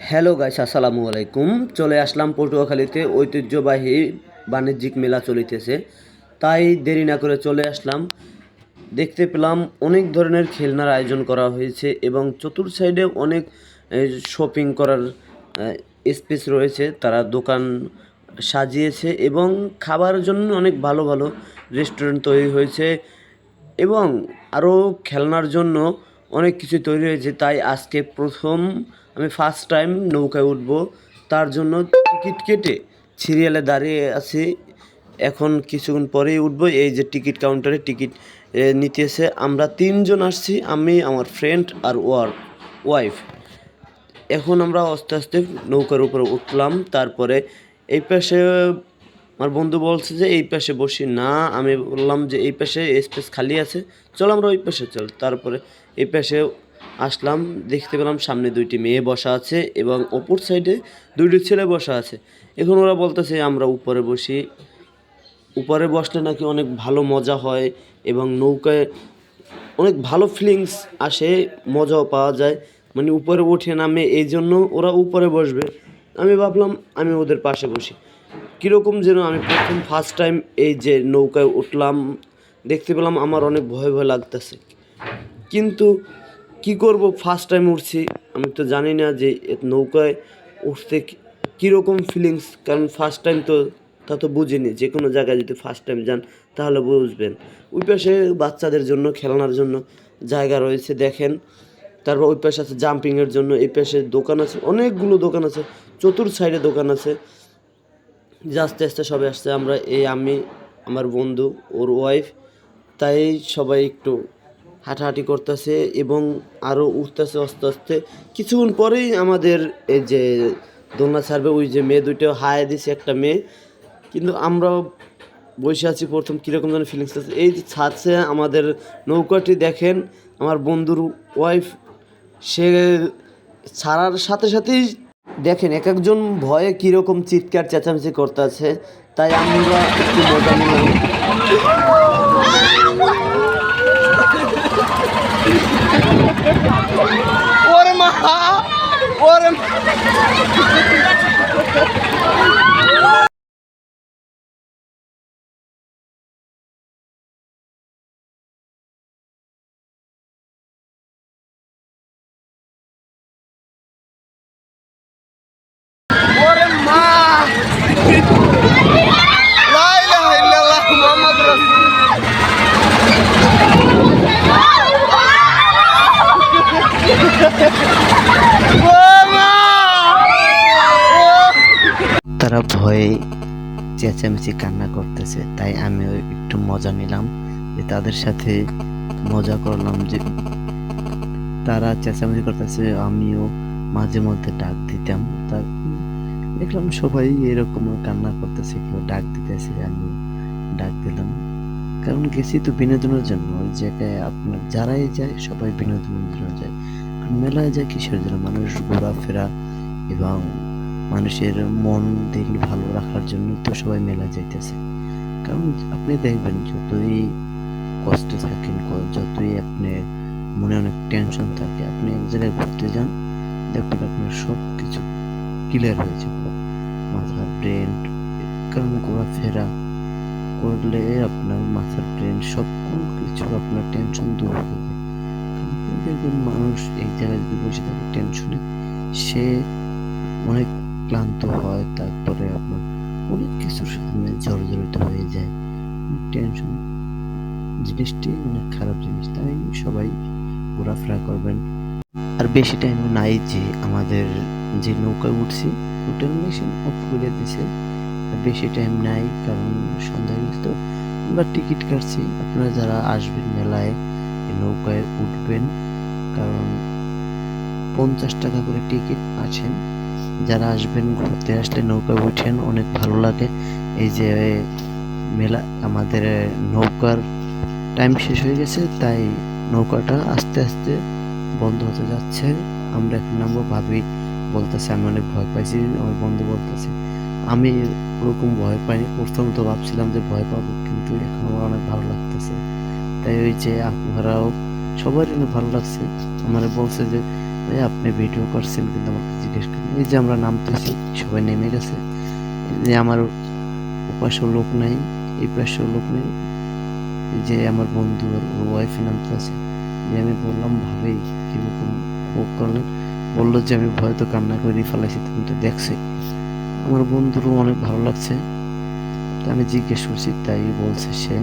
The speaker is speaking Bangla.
হ্যালো গাইস, আসসালামু আলাইকুম। চলে আসলাম পটুয়াখালীতে, ঐতিহ্যবাহী বাণিজ্যিক মেলা চলিতেছে। তাই দেরি না করে চলে আসলাম। দেখতে পেলাম অনেক ধরনের খেলনার আয়োজন করা হয়েছে এবং চতুর সাইডে অনেক শপিং করার স্পেস রয়েছে। তারা দোকান সাজিয়েছে এবং খাবার জন্য অনেক ভালো ভালো রেস্টুরেন্ট তৈরি হয়েছে এবং আরও খেলনার জন্য অনেক কিছু তৈরি হয়েছে। তাই আজকে প্রথম আমি ফার্স্ট টাইম নৌকায় উঠবো তার জন্য টিকিট কেটে সিরিয়ালে দাঁড়িয়ে আছি। এখন কিছুক্ষণ পরেই উঠবো এই যে টিকিট কাউন্টারে টিকিট এ, নিতেছে আমরা তিনজন আসছি আমি আমার ফ্রেন্ড আর ওয়ার ওয়াইফ এখন আমরা আস্তে আস্তে নৌকার উপরে উঠলাম তারপরে এই পাশে আমার বন্ধু বলছে যে এই পাশে বসি না। আমি বললাম যে এই পাশে স্পেস খালি আছে চল আমরা ওই পাশে চল। তারপরে এই পাশে আসলাম, দেখতে পেলাম সামনে দুইটি মেয়ে বসা আছে এবং অপর সাইডে দুইটি ছেলে বসা আছে। এখন ওরা বলতেছে, আমরা উপরে বসি। উপরে বসলে নাকি অনেক ভালো মজা হয় এবং নৌকায় অনেক ভালো ফিলিংস আসে, মজাও পাওয়া যায়। মানে উপরে উঠে নামে, এই জন্য ওরা উপরে বসবে। আমি ভাবলাম, আমি ওদের পাশে বসি। কীরকম যেন আমি প্রথম ফার্স্ট টাইম এই যে নৌকায় উঠলাম, দেখতে পেলাম আমার অনেক ভয় ভয় লাগতেছে। কিন্তু কি করব? ফার্স্ট টাইম উঠছি। আমি তো জানি না যে নৌকায় উঠতে কীরকম ফিলিংস কারণ ফার্স্ট টাইম তো, তা তো বুঝিনি। যে কোনো জায়গায় যদি ফার্স্ট টাইম যান, তাহলে বুঝবেন। ওই পাশে বাচ্চাদের জন্য, খেলনার জন্য জায়গা রয়েছে, দেখেন। তারপর ওই পাশে আছে জাম্পিংয়ের জন্য, এই পাশে দোকান আছে, অনেকগুলো দোকান আছে, চতুর সাইডে দোকান আছে। যে আস্তে আস্তে সবাই আসছে আমরা এই আমি, আমার বন্ধু, ওর ওয়াইফ তাই সবাই একটু হাঁটাহাঁটি করতেছে এবং আরও উঠতেছে, আস্তে আস্তে। কিছুক্ষণ পরেই আমাদের এই যে দোলনা ছাড়বে, ওই যে মেয়ে দুটো হায় দিছে একটা মেয়ে। কিন্তু আমরা বসে আছি প্রথম, কীরকম যেন ফিলিংস আছে। এই যে ছাড়ছে আমাদের নৌকাটি দেখেন, আমার বন্ধুর ওয়াইফ সে ছাড়ার সাথে সাথেই দেখেন, এক একজন ভয়ে কীরকম চিৎকার, চেঁচামেচি করতে আছে তাই আমরা একটু মজা নিলাম। ওরে মা ওরে ওরে তারা ভয়ে চেঁচামেচি কান্না করতেছে, তাই আমিও একটু মজা নিলাম, যে তাদের সাথে মজা করলাম যে তারা চেঁচামেচি করতেছে, আমিও মাঝে মধ্যে ডাক দিতাম। তা দেখলাম সবাই এরকম কান্না করতেছে, কেউ ডাক দিতেছে, আমি ডাক দিলাম। কারণ গেছি তো বিনোদনের জন্য, ওই জায়গায় আপনার যারাই যায়, সবাই বিনোদনের জন্য যায়। মেলায় যায় কিসের জন্য? মানুষ ঘোরাফেরা এবং মানুষের মন দিল ভালো রাখার জন্য তো সবাই মেলা যাইতেছে। কারণ আপনি দেখবেন, যতই কষ্টে থাকেন, যতই আপনার মনে অনেক টেনশন থাকে, আপনি এক জায়গায় ঘুরতে যান, দেখবেন আপনার সব কিছু ক্লিয়ার হয়ে যাবে। মাথার ব্রেন কারণ ঘোরাফেরা করলে আপনার মাথার ব্রেন সব কিছু আপনার টেনশন দূর হয়ে দেখবেন মানুষ এই জায়গায় যদি বসে থাকে টেনশনে সে অনেক ক্লান্ত হয়, তারপরে আপনার অনেক কিছুর সামনে জর্জরিত হয়ে যায়। টেনশন জিনিসটি অনেক খারাপ জিনিস, তাই সবাই ঘোরাফেরা করবেন। আর বেশি টাইম নাই যে আমাদের যে নৌকায় উঠছি হোটেল মেশিন অফ করে দিছে। বেশি টাইম নাই, কারণ সন্ধ্যা গেছে তো। আমরা টিকিট কাটছি। আপনারা যারা আসবেন মেলায় নৌকায় উঠবেন কারণ পঞ্চাশ টাকা করে টিকিট আছেন যারা আসবেন, ঘুরতে আসলে নৌকায় উঠেন অনেক ভালো লাগে। এই যে মেলা, আমাদের নৌকার টাইম শেষ হয়ে গেছে, তাই নৌকাটা আস্তে আস্তে বন্ধ হতে যাচ্ছে। আমরা এখন নামবো ভাবি বলতেছে, আমি অনেক ভয় পাইছি, আমার বন্ধু বলতেছে, আমি ওরকম ভয় পাইনি। প্রথম তো ভাবছিলাম যে ভয় পাবো, কিন্তু এখন আমার অনেক ভালো লাগতেছে। তাই ওই যে আপনারাও সবারই অনেক ভালো লাগছে। আমার বলছে যে, ভাই, আপনি ভিডিও করছেন কিন্তু আমাকে জিজ্ঞেস করি এই যে আমরা নামতেছি, সবাই নেমে গেছে। যে আমার উপাসও লোক নাই, এই পাশেও লোক নেই। যে আমার বন্ধু ওর ওয়াইফ নামতেছে যে আমি বললাম ভাবেই কীরকম ও করলেন? বলল যে, আমি ভয় তো কান্না করে ফেলাইছি, তুমি তো দেখছি। আমার বন্ধুরও অনেক ভালো লাগছে। আমি জিজ্ঞেস করছি, তাই বলছে সে।